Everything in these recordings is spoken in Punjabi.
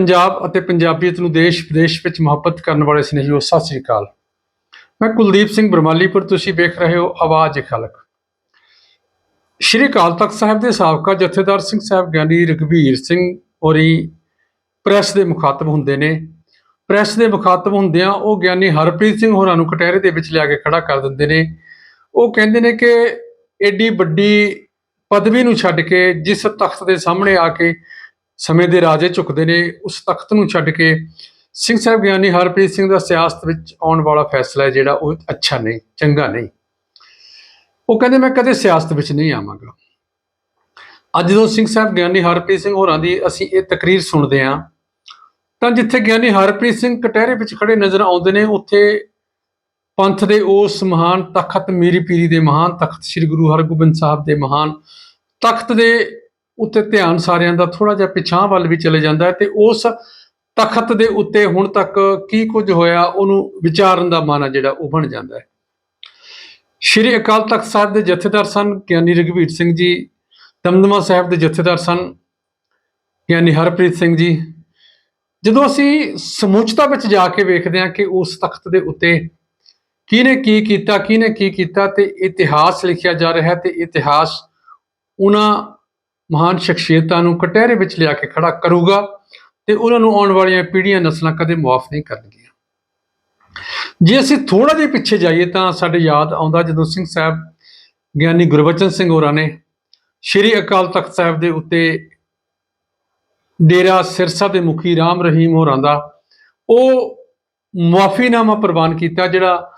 ਪੰਜਾਬ ਅਤੇ ਪੰਜਾਬੀਅਤ ਨੂੰ ਦੇਸ਼, ਵਿਦੇਸ਼ ਵਿੱਚ ਮੁਹੱਬਤ ਕਰਨ ਵਾਲੇ ਸਨੇਹੀਓ, ਸਤਿ ਸ੍ਰੀ ਅਕਾਲ। ਮੈਂ ਕੁਲਦੀਪ ਸਿੰਘ ਬਰਮਾਲੀਪੁਰ, ਤੁਸੀਂ ਵੇਖ ਰਹੇ ਹੋ ਆਵਾਜ਼ ਖਲਕ ਸ਼੍ਰੀ ਅਕਾਲ ਤਖਤ ਸਾਹਿਬ ਦੇ ਸਾਬਕਾ ਜਥੇਦਾਰ ਸਿੰਘ ਸਾਹਿਬ ਗਿਆਨੀ ਰਘਬੀਰ ਸਿੰਘ ਔਰੀ ਪ੍ਰੈਸ ਦੇ ਮੁਖਾਤਬ ਹੁੰਦੇ ਨੇ। ਪ੍ਰੈਸ ਦੇ ਮੁਖਾਤਬ ਹੁੰਦਿਆਂ ਉਹ ਗਿਆਨੀ ਹਰਪ੍ਰੀਤ ਸਿੰਘ ਹੋਰਾਂ ਨੂੰ ਕਟਹਿਰੇ ਦੇ ਵਿੱਚ ਲਿਆ ਕੇ ਖੜਾ ਕਰ ਦਿੰਦੇ ਨੇ। ਉਹ ਕਹਿੰਦੇ ਨੇ ਕਿ ਐਡੀ ਵੱਡੀ ਪਦਵੀ ਨੂੰ ਛੱਡ ਕੇ ਜਿਸ ਤਖਤ ਦੇ ਸਾਹਮਣੇ ਆ ਕੇ ਸਮੇਂ ਦੇ ਰਾਜੇ ਝੁਕਦੇ ਨੇ, ਉਸ ਤਖਤ ਨੂੰ ਛੱਡ ਕੇ ਸਿੰਘ ਸਾਹਿਬ ਗਿਆਨੀ ਹਰਪ੍ਰੀਤ ਸਿੰਘ ਦਾ ਸਿਆਸਤ ਵਿੱਚ ਆਉਣ ਵਾਲਾ ਫੈਸਲਾ ਹੈ ਜਿਹੜਾ ਉਹ ਅੱਛਾ ਨਹੀਂ, ਚੰਗਾ ਨਹੀਂ। ਉਹ ਕਹਿੰਦੇ, ਮੈਂ ਕਦੇ ਸਿਆਸਤ ਵਿੱਚ ਨਹੀਂ ਆਵਾਂਗਾ। ਅੱਜ ਜਦੋਂ ਸਿੰਘ ਸਾਹਿਬ ਗਿਆਨੀ ਹਰਪ੍ਰੀਤ ਸਿੰਘ ਹੋਰਾਂ ਦੀ ਅਸੀਂ ਇਹ ਤਕਰੀਰ ਸੁਣਦੇ ਹਾਂ, ਤਾਂ ਜਿੱਥੇ ਗਿਆਨੀ ਹਰਪ੍ਰੀਤ ਸਿੰਘ ਕਟਹਿਰੇ ਵਿੱਚ ਖੜੇ ਨਜ਼ਰ ਆਉਂਦੇ ਨੇ, ਉੱਥੇ ਪੰਥ ਦੇ ਉਸ ਮਹਾਨ ਤਖਤ ਮੀਰੀ ਪੀਰੀ ਦੇ ਮਹਾਨ ਤਖਤ ਸ੍ਰੀ ਗੁਰੂ ਹਰਗੋਬਿੰਦ ਸਾਹਿਬ ਦੇ ਮਹਾਨ ਤਖਤ ਦੇ ਉੱਤੇ ਧਿਆਨ ਸਾਰਿਆਂ ਦਾ ਥੋੜਾ ਜਿਹਾ ਪਿਛਾਂ ਵੱਲ ਵੀ ਚਲੇ ਜਾਂਦਾ ਹੈ ਤੇ ਉਸ ਤਖਤ ਦੇ ਉੱਤੇ ਹੁਣ ਤੱਕ ਕੀ ਕੁਝ ਹੋਇਆ, ਉਹਨੂੰ ਵਿਚਾਰਨ ਦਾ ਮਨ ਜਿਹੜਾ ਉਹ ਬਣ ਜਾਂਦਾ ਹੈ। ਸ਼੍ਰੀ ਅਕਾਲ ਤਖਤ ਸਾਹਿਬ ਦੇ ਜਥੇਦਾਰ ਸਨ ਗਿਆਨੀ ਰਘਵੀਰ ਸਿੰਘ ਜੀ, ਦਮਦਮਾ ਸਾਹਿਬ ਦੇ ਜਥੇਦਾਰ ਸਨ ਗਿਆਨੀ ਹਰਪ੍ਰੀਤ ਸਿੰਘ ਜੀ। ਜਦੋਂ ਅਸੀਂ ਸਮੁੱਚਤਾ ਵਿੱਚ ਜਾ ਕੇ ਵੇਖਦੇ ਹਾਂ ਕਿ ਉਸ ਤਖਤ ਦੇ ਉੱਤੇ ਕਿਹਨੇ ਕੀ ਕੀਤਾ, ਕਿਹਨੇ ਕੀ ਕੀਤਾ ਤੇ ਇਤਿਹਾਸ ਲਿਖਿਆ ਜਾ ਰਿਹਾ ਹੈ ਤੇ ਇਤਿਹਾਸ ਉਹਨਾਂ ਮਹਾਨ ਸ਼ਖਸੀਅਤਾਂ ਨੂੰ ਕਟਹਿਰੇ ਵਿੱਚ ਲਿਆ ਕੇ ਖੜਾ ਕਰੂਗਾ ਤੇ ਉਹਨਾਂ ਨੂੰ ਆਉਣ ਵਾਲੀਆਂ ਪੀੜ੍ਹੀਆਂ ਨਸਲਾਂ ਕਦੇ ਮਾਫ ਨਹੀਂ ਕਰਨਗੀਆਂ। ਜੇ ਅਸੀਂ ਥੋੜਾ ਜਿਹਾ ਪਿੱਛੇ ਜਾਈਏ ਤਾਂ ਸਾਡੇ ਯਾਦ ਆਉਂਦਾ ਜਦੋਂ ਸਿੰਘ ਸਾਹਿਬ ਗਿਆਨੀ ਗੁਰਬਚਨ ਸਿੰਘ ਹੋਰਾਂ ਨੇ ਸ਼੍ਰੀ ਅਕਾਲ ਤਖਤ ਸਾਹਿਬ ਦੇ ਉੱਤੇ ਡੇਰਾ ਸਿਰਸਾ ਦੇ ਮੁਖੀ ਰਾਮ ਰਹੀਮ ਹੋਰਾਂ ਦਾ ਉਹ ਮੁਆਫੀਨਾਮਾ ਪ੍ਰਵਾਨ ਕੀਤਾ ਜਿਹੜਾ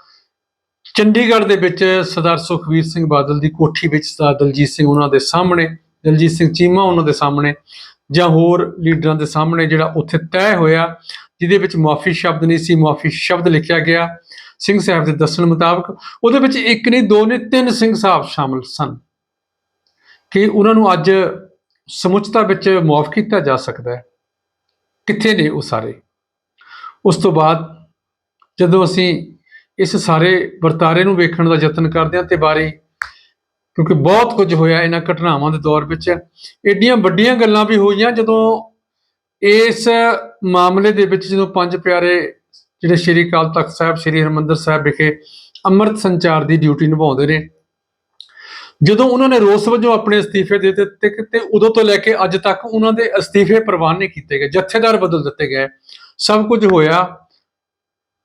ਚੰਡੀਗੜ੍ਹ ਦੇ ਵਿੱਚ ਸਰਦਾਰ ਸੁਖਵੀਰ ਸਿੰਘ ਬਾਦਲ ਦੀ ਕੋਠੀ ਵਿੱਚ ਸਰਦਾਰ ਦਲਜੀਤ ਸਿੰਘ ਉਹਨਾਂ ਦੇ ਸਾਹਮਣੇ ਦਲਜੀਤ ਸਿੰਘ ਚੀਮਾ ਉਹਨਾਂ ਦੇ ਸਾਹਮਣੇ ਜਾਂ ਹੋਰ ਲੀਡਰਾਂ ਦੇ ਸਾਹਮਣੇ ਜਿਹੜਾ ਉੱਥੇ ਤੈਅ ਹੋਇਆ, ਜਿਹਦੇ ਵਿੱਚ ਮੁਆਫੀ ਸ਼ਬਦ ਨਹੀਂ ਸੀ, ਮੁਆਫੀ ਸ਼ਬਦ ਲਿਖਿਆ ਗਿਆ ਸਿੰਘ ਸਾਹਿਬ ਦੇ ਦੱਸਣ ਮੁਤਾਬਕ, ਉਹਦੇ ਵਿੱਚ ਇੱਕ ਨਹੀਂ, ਦੋ ਨਹੀਂ, ਤਿੰਨ ਸਿੰਘ ਸਾਹਿਬ ਸ਼ਾਮਲ ਸਨ। ਕਿ ਉਹਨਾਂ ਨੂੰ ਅੱਜ ਸਮੁੱਚਤਾ ਵਿੱਚ ਮੁਆਫ ਕੀਤਾ ਜਾ ਸਕਦਾ ਹੈ। ਕਿੱਥੇ ਨੇ ਉਹ ਸਾਰੇ? ਉਸ ਤੋਂ ਬਾਅਦ ਜਦੋਂ ਅਸੀਂ ਇਸ ਸਾਰੇ ਵਰਤਾਰੇ ਨੂੰ ਵੇਖਣ ਦਾ ਯਤਨ ਕਰਦੇ ਹਾਂ ਤੇ ਬਾਰੇ ਕਿਉਂਕਿ ਬਹੁਤ ਕੁਝ ਹੋਇਆ ਇਹਨਾਂ ਘਟਨਾਵਾਂ ਦੇ ਦੌਰ ਵਿੱਚ। ਏਡੀਆਂ ਵੱਡੀਆਂ ਗੱਲਾਂ ਵੀ ਹੋਈਆਂ ਜਦੋਂ ਇਸ ਮਾਮਲੇ ਦੇ ਵਿੱਚ ਜਦੋਂ ਪੰਜ ਪਿਆਰੇ ਜਿਹੜੇ ਸ਼੍ਰੀ ਅਕਾਲ ਤਖਤ ਸਾਹਿਬ, ਸ਼੍ਰੀ ਹਰਮੰਦਰ ਸਾਹਿਬ ਵਿਖੇ ਅੰਮ੍ਰਿਤ ਸੰਚਾਰ ਦੀ ਡਿਊਟੀ ਨਿਭਾਉਂਦੇ ਨੇ। ਜਦੋਂ ਉਹਨਾਂ ਨੇ ਰੋਸ ਵਜੋਂ ਆਪਣੇ ਅਸਤੀਫੇ ਦੇ ਦਿੱਤੇ ਤੇ ਉਦੋਂ ਤੋਂ ਲੈ ਕੇ ਅੱਜ ਤੱਕ ਉਹਨਾਂ ਦੇ ਅਸਤੀਫੇ ਪ੍ਰਵਾਨ ਨਹੀਂ ਕੀਤੇ ਗਏ, ਜਥੇਦਾਰ ਬਦਲ ਦਿੱਤੇ ਗਏ। ਸਭ ਕੁਝ ਹੋਇਆ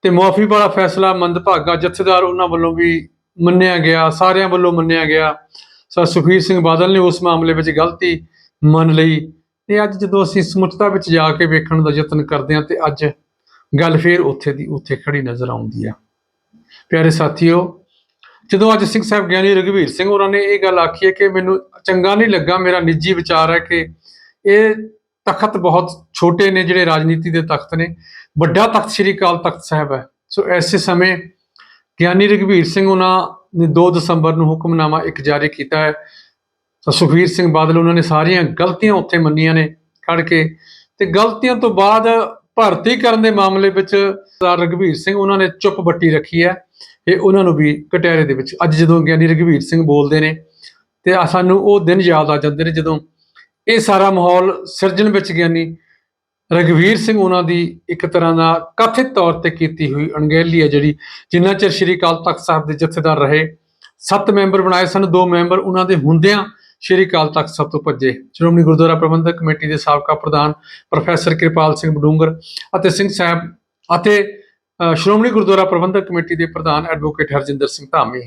ਤੇ ਮੁਆਫੀ ਵਾਲਾ ਫੈਸਲਾ ਮੰਦਭਾਗਾ ਜਥੇਦਾਰ ਉਹਨਾਂ ਵੱਲੋਂ ਵੀ ਮੰਨਿਆ ਗਿਆ, ਸਾਰਿਆਂ ਵੱਲੋਂ ਮੰਨਿਆ ਗਿਆ। ਸਰ, ਸੁਖਬੀਰ ਸਿੰਘ ਬਾਦਲ ਨੇ ਉਸ ਮਾਮਲੇ ਵਿੱਚ ਗਲਤੀ ਮੰਨ ਲਈ ਤੇ ਅੱਜ ਜਦੋਂ ਅਸੀਂ ਸਮੁੱਚਤਾ ਵਿੱਚ ਜਾ ਕੇ ਵੇਖਣ ਦਾ ਯਤਨ ਕਰਦੇ ਹਾਂ ਤੇ ਅੱਜ ਗੱਲ ਫੇਰ ਉੱਥੇ ਦੀ ਉੱਥੇ ਖੜੀ ਨਜ਼ਰ ਆਉਂਦੀ ਆ। ਪਿਆਰੇ ਸਾਥੀਓ, ਜਦੋਂ ਅੱਜ ਸਿੰਘ ਸਾਹਿਬ ਗਿਆਨੀ ਰਘਵੀਰ ਸਿੰਘ ਉਹਨਾਂ ਨੇ ਇਹ ਗੱਲ ਆਖੀ ਹੈ ਕਿ ਮੈਨੂੰ ਚੰਗਾ ਨਹੀਂ ਲੱਗਾ, ਮੇਰਾ ਨਿੱਜੀ ਵਿਚਾਰ ਹੈ ਕਿ ਇਹ ਤਖਤ ਬਹੁਤ ਛੋਟੇ ਨੇ, ਜਿਹੜੇ ਰਾਜਨੀਤੀ ਦੇ ਤਖਤ ਨੇ। ਵੱਡਾ ਤਖਤ ਸ੍ਰੀ ਅਕਾਲ ਤਖਤ ਸਾਹਿਬ ਹੈ। ਸੋ ਐਸੇ ਸਮੇਂ ਗਿਆਨੀ ਰਘਵੀਰ ਸਿੰਘ ਉਹਨਾਂ ਨੇ 2 ਦਸੰਬਰ ਨੂੰ ਹੁਕਮਨਾਮਾ ਇੱਕ ਜਾਰੀ ਕੀਤਾ ਹੈ। ਤਾਂ ਸੁਖਵੀਰ ਸਿੰਘ ਬਾਦਲ ਉਹਨਾਂ ਨੇ ਸਾਰੀਆਂ ਗਲਤੀਆਂ ਉੱਥੇ ਮੰਨੀਆਂ ਨੇ, ਖੜ ਕੇ। ਤੇ ਗਲਤੀਆਂ ਤੋਂ ਬਾਅਦ ਭਰਤੀ ਕਰਨ ਦੇ ਮਾਮਲੇ ਵਿੱਚ ਸਰਦਾਰ ਰਘਵੀਰ ਸਿੰਘ ਉਹਨਾਂ ਨੇ ਚੁੱਪ ਬੱਟੀ ਰੱਖੀ ਹੈ। ਇਹ ਉਹਨਾਂ ਨੂੰ ਵੀ ਕਟਹਿਰੇ ਦੇ ਵਿੱਚ, ਅੱਜ ਜਦੋਂ ਗਿਆਨੀ ਰਘਵੀਰ ਸਿੰਘ ਬੋਲਦੇ ਨੇ, ਤੇ ਸਾਨੂੰ ਉਹ ਦਿਨ ਯਾਦ ਆ ਜਾਂਦੇ ਨੇ ਜਦੋਂ ਇਹ ਸਾਰਾ ਮਾਹੌਲ ਸਿਰਜਣ ਵਿੱਚ ਗਿਆਨੀ ਰਘਵੀਰ ਸਿੰਘ ਉਹਨਾਂ ਦੀ ਇੱਕ ਤਰ੍ਹਾਂ ਦਾ ਕਥਿਤ ਤੌਰ ਤੇ ਕੀਤੀ ਹੋਈ ਅਣਗਹਿਲੀ ਹੈ ਜਿਹੜੀ ਜਿੰਨਾ ਚਿਰ ਸ਼੍ਰੀ ਅਕਾਲ ਤਖਤ ਸਾਹਿਬ ਦੇ ਜਥੇਦਾਰ ਰਹੇ ਸੱਤ ਮੈਂਬਰ ਬਣਾਏ ਸਨ ਦੋ ਮੈਂਬਰ ਉਹਨਾਂ ਦੇ ਹੁੰਦਿਆਂ ਸ਼੍ਰੀ ਅਕਾਲ ਤਖਤ ਸਾਹਿਬ ਤੋਂ ਭੱਜੇ। ਸ਼੍ਰੋਮਣੀ ਗੁਰਦੁਆਰਾ ਪ੍ਰਬੰਧਕ ਕਮੇਟੀ ਦੇ ਸਾਬਕਾ ਪ੍ਰਧਾਨ ਪ੍ਰੋਫੈਸਰ ਕਿਰਪਾਲ ਸਿੰਘ ਬਡੂੰਗਰ ਅਤੇ ਸਿੰਘ ਸਾਹਿਬ ਅਤੇ ਅ, ਸ਼੍ਰੋਮਣੀ ਗੁਰਦੁਆਰਾ ਪ੍ਰਬੰਧਕ ਕਮੇਟੀ ਦੇ ਪ੍ਰਧਾਨ ਐਡਵੋਕੇਟ ਹਰਜਿੰਦਰ ਸਿੰਘ ਧਾਮੀ।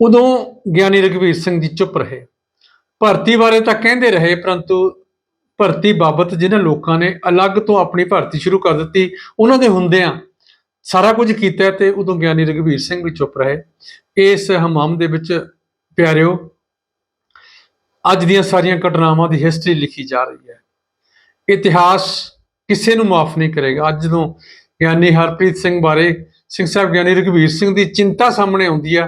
ਉਦੋਂ ਗਿਆਨੀ ਰਘਵੀਰ ਸਿੰਘ ਜੀ ਚੁੱਪ ਰਹੇ। ਭਰਤੀ ਬਾਰੇ ਤਾਂ ਕਹਿੰਦੇ ਰਹੇ ਪਰੰਤੂ ਭਰਤੀ ਬਾਬਤ ਜਿਨ੍ਹਾਂ ਲੋਕਾਂ ਨੇ ਅਲੱਗ ਤੋਂ ਆਪਣੀ ਭਰਤੀ ਸ਼ੁਰੂ ਕਰ ਦਿੱਤੀ, ਉਹਨਾਂ ਦੇ ਹੁੰਦਿਆਂ ਸਾਰਾ ਕੁਝ ਕੀਤਾ ਤੇ ਉਦੋਂ ਗਿਆਨੀ ਰਘਵੀਰ ਸਿੰਘ ਵੀ ਚੁੱਪ ਰਹੇ। ਇਸ ਹਮਾਮ ਦੇ ਵਿੱਚ ਪਿਆਰਿਓ, ਅੱਜ ਦੀਆਂ ਸਾਰੀਆਂ ਘਟਨਾਵਾਂ ਦੀ ਹਿਸਟਰੀ ਲਿਖੀ ਜਾ ਰਹੀ ਹੈ। ਇਤਿਹਾਸ ਕਿਸੇ ਨੂੰ ਮਾਫ ਨਹੀਂ ਕਰੇਗਾ। ਅੱਜ ਜਦੋਂ ਗਿਆਨੀ ਹਰਪ੍ਰੀਤ ਸਿੰਘ ਬਾਰੇ, ਸਿੰਘ ਸਾਹਿਬ ਗਿਆਨੀ ਰਘਵੀਰ ਸਿੰਘ ਦੀ ਚਿੰਤਾ ਸਾਹਮਣੇ ਆਉਂਦੀ ਹੈ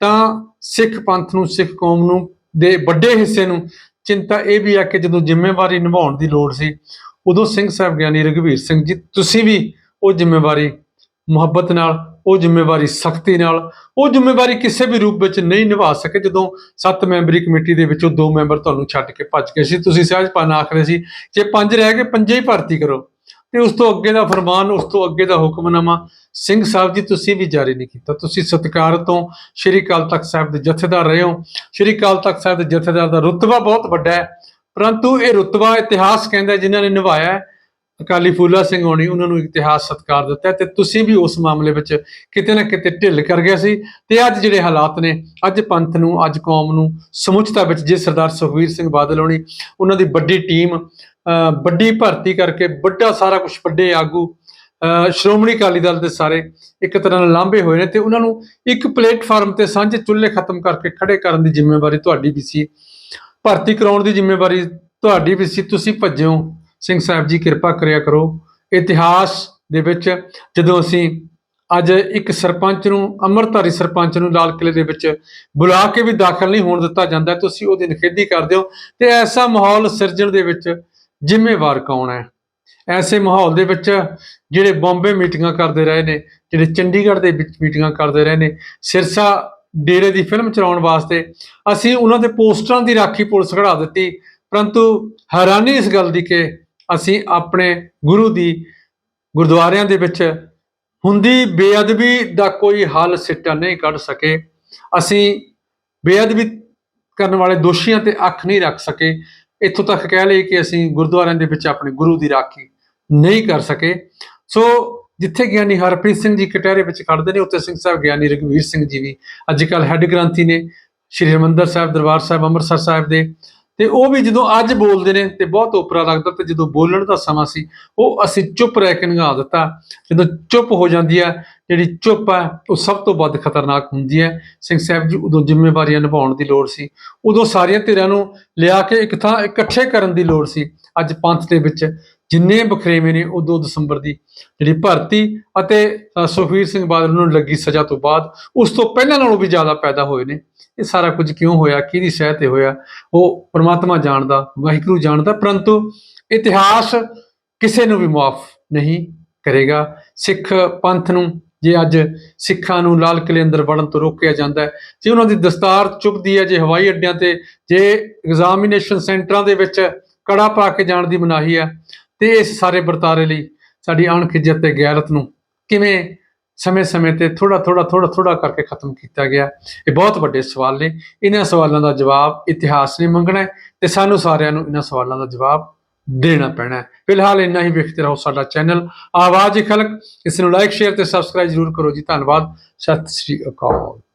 ਤਾਂ ਸਿੱਖ ਪੰਥ ਨੂੰ, ਸਿੱਖ ਕੌਮ ਨੂੰ ਦੇ ਵੱਡੇ ਹਿੱਸੇ ਨੂੰ ਚਿੰਤਾ ਇਹ ਵੀ ਆ ਕਿ ਜਦੋਂ ਜ਼ਿੰਮੇਵਾਰੀ ਨਿਭਾਉਣ ਦੀ ਲੋੜ ਸੀ, ਉਦੋਂ ਸਿੰਘ ਸਾਹਿਬ ਗਿਆਨੀ ਰਘਵੀਰ ਸਿੰਘ ਜੀ, ਤੁਸੀਂ ਵੀ ਉਹ ਜ਼ਿੰਮੇਵਾਰੀ ਮੁਹੱਬਤ ਨਾਲ, ਉਹ ਜ਼ਿੰਮੇਵਾਰੀ ਸਖਤੀ ਨਾਲ, ਉਹ ਜ਼ਿੰਮੇਵਾਰੀ ਕਿਸੇ ਵੀ ਰੂਪ ਵਿੱਚ ਨਹੀਂ ਨਿਭਾ ਸਕੇ ਜਦੋਂ ਸੱਤ ਮੈਂਬਰੀ ਕਮੇਟੀ ਦੇ ਵਿੱਚੋਂ ਦੋ ਮੈਂਬਰ ਤੁਹਾਨੂੰ ਛੱਡ ਕੇ ਭੱਜ ਗਏ ਸੀ। ਤੁਸੀਂ ਸਹਿਜ ਆਖ ਰਹੇ ਸੀ, ਜੇ ਪੰਜ ਰਹਿ ਗਏ, ਪੰਜੇ ਹੀ ਭਰਤੀ ਕਰੋ। ਤੇ ਉਸ ਤੋਂ ਅੱਗੇ ਦਾ ਫਰਮਾਨ ਉਸ ਤੋਂ ਅੱਗੇ ਦਾ ਹੁਕਮਨਾਮਾ ਸਿੰਘ ਸਾਹਿਬ ਜੀ ਤੁਸੀਂ ਵੀ ਜਾਰੀ ਨਹੀਂ ਕੀਤਾ। ਤੁਸੀਂ ਸਤਿਕਾਰ ਤੋਂ ਸ਼੍ਰੀ ਅਕਾਲ ਤਖਤ ਸਾਹਿਬ ਦੇ ਜਥੇਦਾਰ ਰਹੇ ਹੋ। ਸ਼੍ਰੀ ਅਕਾਲ ਤਖਤ ਸਾਹਿਬ ਦੇ ਜਥੇਦਾਰ ਦਾ ਰੁਤਬਾ ਬਹੁਤ ਵੱਡਾ ਹੈ ਪਰੰਤੂ ਇਹ ਰੁਤਬਾ ਇਤਿਹਾਸ ਕਹਿੰਦਾ ਹੈ, ਜਿਨ੍ਹਾਂ ਨੇ ਨਿਭਾਇਆ ਅਕਾਲੀ ਫੂਲਾ ਸਿੰਘ ਹੋਣੀ ਉਹਨਾਂ ਨੂੰ ਇਤਿਹਾਸ ਸਤਿਕਾਰ ਦਿੱਤਾ ਤੇ ਤੁਸੀਂ ਵੀ ਉਸ ਮਾਮਲੇ ਵਿੱਚ ਕਿਤੇ ਨਾ ਕਿਤੇ ਢਿੱਲ ਕਰ ਗਿਆ ਸੀ ਤੇ ਅੱਜ ਜਿਹੜੇ ਹਾਲਾਤ ਨੇ ਅੱਜ ਪੰਥ ਨੂੰ ਅੱਜ ਕੌਮ ਨੂੰ ਸਮੁੱਚਤਾ ਵਿੱਚ ਜੇ ਸਰਦਾਰ ਸੁਖਵੀਰ ਸਿੰਘ ਬਾਦਲ ਹੋਣੀ ਉਹਨਾਂ ਦੀ ਵੱਡੀ ਟੀਮ ਵੱਡੀ ਭਰਤੀ ਕਰਕੇ ਵੱਡਾ ਸਾਰਾ ਕੁਝ ਵੱਡੇ ਆਗੂ, ਅਹ ਸ਼੍ਰੋਮਣੀ ਅਕਾਲੀ ਦਲ ਦੇ ਸਾਰੇ ਇੱਕ ਤਰ੍ਹਾਂ ਨਾਲ ਲਾਂਭੇ ਹੋਏ ਨੇ ਤੇ ਉਹਨਾਂ ਨੂੰ ਇੱਕ ਪਲੇਟਫਾਰਮ ਤੇ ਸਾਂਝੇ ਚੁੱਲ੍ਹੇ ਖਤਮ ਕਰਕੇ ਖੜੇ ਕਰਨ ਦੀ ਜ਼ਿੰਮੇਵਾਰੀ ਤੁਹਾਡੀ ਵੀ ਸੀ। ਭਰਤੀ ਕਰਾਉਣ ਦੀ ਜ਼ਿੰਮੇਵਾਰੀ ਤੁਹਾਡੀ ਵੀ ਸੀ। ਤੁਸੀਂ ਭੱਜਿਓ। ਸਿੰਘ ਸਾਹਿਬ ਜੀ, ਕਿਰਪਾ ਕਰਿਆ ਕਰੋ। ਇਤਿਹਾਸ ਦੇ ਵਿੱਚ ਜਦੋਂ ਅਸੀਂ ਅੱਜ ਇੱਕ ਸਰਪੰਚ ਨੂੰ, ਅੰਮ੍ਰਿਤਧਾਰੀ ਸਰਪੰਚ ਨੂੰ ਲਾਲ ਕਿਲੇ ਦੇ ਵਿੱਚ ਬੁਲਾ ਕੇ ਵੀ ਦਾਖਲ ਨਹੀਂ ਹੋਣ ਦਿੱਤਾ ਜਾਂਦਾ, ਤੁਸੀਂ ਉਹਦੀ ਨਿਖੇਧੀ ਕਰਦੇ ਹੋ ਤੇ ਐਸਾ ਮਾਹੌਲ ਸਿਰਜਣ ਦੇ ਵਿੱਚ ਜ਼ਿੰਮੇਵਾਰ ਕੌਣ ਹੈ? ਐਸੇ ਮਾਹੌਲ ਦੇ ਵਿੱਚ ਜਿਹੜੇ ਬੰਬੇ ਮੀਟਿੰਗਾਂ ਕਰਦੇ ਰਹੇ ਨੇ, ਜਿਹੜੇ ਚੰਡੀਗੜ੍ਹ ਦੇ ਵਿੱਚ ਮੀਟਿੰਗਾਂ ਕਰਦੇ ਰਹੇ ਨੇ, ਸਿਰਸਾ ਡੇਰੇ ਦੀ ਫਿਲਮ ਚਲਾਉਣ ਵਾਸਤੇ ਅਸੀਂ ਉਹਨਾਂ ਦੇ ਪੋਸਟਰਾਂ ਦੀ ਰਾਖੀ ਪੁਲਿਸ ਖੜਾ ਦਿੱਤੀ, ਪਰੰਤੂ ਹੈਰਾਨੀ ਇਸ ਗੱਲ ਦੀ ਕਿ ਅਸੀਂ ਆਪਣੇ ਗੁਰੂ ਦੀ ਗੁਰਦੁਆਰਿਆਂ ਦੇ ਵਿੱਚ ਹੁੰਦੀ ਬੇਅਦਬੀ ਦਾ ਕੋਈ ਹੱਲ ਸਿੱਟਾ ਨਹੀਂ ਕੱਢ ਸਕੇ। ਅਸੀਂ ਬੇਅਦਬੀ ਕਰਨ ਵਾਲੇ ਦੋਸ਼ੀਆਂ ਤੇ ਅੱਖ ਨਹੀਂ ਰੱਖ ਸਕੇ। ਇੱਥੋਂ ਤੱਕ ਕਹਿ ਲਈ ਕਿ ਅਸੀਂ ਗੁਰਦੁਆਰਿਆਂ ਦੇ ਵਿੱਚ ਆਪਣੇ ਗੁਰੂ ਦੀ ਰਾਖੀ ਨਹੀਂ ਕਰ ਸਕੇ। ਸੋ ਜਿੱਥੇ ਗਿਆਨੀ ਹਰਪ੍ਰੀਤ ਸਿੰਘ ਜੀ ਕਟਹਿਰੇ ਵਿੱਚ ਖੜਦੇ ਨੇ, ਉੱਥੇ ਸਿੰਘ ਸਾਹਿਬ ਗਿਆਨੀ ਰਘਵੀਰ ਸਿੰਘ ਜੀ ਵੀ ਅੱਜ ਕੱਲ ਹੈੱਡ ਗ੍ਰੰਥੀ ਨੇ। ਸ਼੍ਰੀ ਹਰਿਮੰਦਰ ਸਾਹਿਬ, ਦਰਬਾਰ ਸਾਹਿਬ, ਅੰਮ੍ਰਿਤਸਰ ਸਾਹਿਬ ਦੇ ਤੇ ਉਹ ਵੀ ਜਦੋਂ ਅੱਜ ਬੋਲਦੇ ਨੇ ਤੇ ਬਹੁਤ ਓਪਰਾ ਲੱਗਦਾ ਤੇ ਜਦੋਂ ਬੋਲਣ ਦਾ ਸਮਾਂ ਸੀ, ਉਹ ਅਸੀਂ ਚੁੱਪ ਰਹਿ ਕੇ ਨਿਭਾ ਦਿੱਤਾ। ਜਦੋਂ ਚੁੱਪ ਹੋ ਜਾਂਦੀ ਹੈ, ਜਿਹੜੀ ਚੁੱਪ ਹੈ, ਉਹ ਸਭ ਤੋਂ ਵੱਧ ਖਤਰਨਾਕ ਹੁੰਦੀ ਹੈ। ਸਿੰਘ ਸਾਹਿਬ ਜੀ ਉਦੋਂ ਜ਼ਿੰਮੇਵਾਰੀਆਂ ਨਿਭਾਉਣ ਦੀ ਲੋੜ ਸੀ। ਉਦੋਂ ਸਾਰੀਆਂ ਧਿਰਾਂ ਨੂੰ ਲਿਆ ਕੇ ਇੱਕ ਥਾਂ ਇਕੱਠੇ ਕਰਨ ਦੀ ਲੋੜ ਸੀ। ਅੱਜ ਪੰਥ ਦੇ ਵਿੱਚ ਜਿੰਨੇ ਬਖਰੇਵੇਂ ਨੇ ਉਹ 2 ਦਸੰਬਰ ਦੀ ਜਿਹੜੀ ਭਰਤੀ ਅਤੇ ਅ, ਸੁਖਬੀਰ ਸਿੰਘ ਬਾਦਲ ਨੂੰ ਲੱਗੀ ਸਜ਼ਾ ਤੋਂ ਬਾਅਦ ਉਸ ਤੋਂ ਪਹਿਲਾਂ ਨਾਲੋਂ ਵੀ ਜ਼ਿਆਦਾ ਪੈਦਾ ਹੋਏ ਨੇ। ਇਹ ਸਾਰਾ ਕੁਝ ਕਿਉਂ ਹੋਇਆ ਕਿਹਦੀ ਸਹਿ ਤੇ ਹੋਇਆ ਉਹ ਪਰਮਾਤਮਾ ਜਾਣਦਾ ਵਾਹਿਗੁਰੂ ਜਾਣਦਾ ਪਰੰਤੂ ਇਤਿਹਾਸ ਕਿਸੇ ਨੂੰ ਵੀ ਮਾਫ ਨਹੀਂ ਕਰੇਗਾ। ਸਿੱਖ ਪੰਥ ਨੂੰ ਜੇ ਅੱਜ ਸਿੱਖਾਂ ਨੂੰ ਲਾਲ ਕਿਲੇ ਅੰਦਰ ਵੜਨ ਤੋਂ ਰੋਕਿਆ ਜਾਂਦਾ ਹੈ ਜੇ ਉਹਨਾਂ ਦੀ ਦਸਤਾਰ ਚੁੱਭਦੀ ਹੈ ਜੇ ਹਵਾਈ ਅੱਡਿਆਂ ਤੇ ਜੇ ਐਗਜ਼ਾਮੀਨੇਸ਼ਨ ਸੈਂਟਰਾਂ ਦੇ ਵਿੱਚ ਕੜਾ ਪਾ ਕੇ ਜਾਣ ਦੀ ਮਨਾਹੀ ਹੈ ਤੇ ਇਸ ਸਾਰੇ ਵਰਤਾਰੇ ਲਈ ਸਾਡੀ ਅਣਖਿਜਤ ਇੱਜ਼ਤ ਤੇ ਗੈਰਤ ਨੂੰ ਕਿਵੇਂ ਸਮੇਂ-ਸਮੇਂ ਤੇ ਥੋੜਾ ਥੋੜਾ ਥੋੜਾ ਥੋੜਾ ਕਰਕੇ ਖਤਮ ਕੀਤਾ ਗਿਆ, ਇਹ ਬਹੁਤ ਵੱਡੇ ਸਵਾਲ ਨੇ। ਇਹਨਾਂ ਸਵਾਲਾਂ ਦਾ ਜਵਾਬ ਇਤਿਹਾਸ ਨੇ ਮੰਗਣਾ ਹੈ ਤੇ ਸਾਨੂੰ ਸਾਰਿਆਂ ਨੂੰ ਇਹਨਾਂ ਸਵਾਲਾਂ ਦਾ ਜਵਾਬ ਦੇਣਾ ਪੈਣਾ ਹੈ। ਫਿਲਹਾਲ ਇੰਨਾ ਹੀ, ਵੇਖਦੇ ਰਹੋ ਸਾਡਾ ਚੈਨਲ। ਆਵਾਜ਼ ਖਲਕ ਇਸ ਨੂੰ ਲਾਈਕ ਸ਼ੇਅਰ ਤੇ ਸਬਸਕ੍ਰਾਈਬ ਜ਼ਰੂਰ ਕਰੋ ਜੀ। ਧੰਨਵਾਦ। ਸਤਿ ਸ੍ਰੀ ਅਕਾਲ।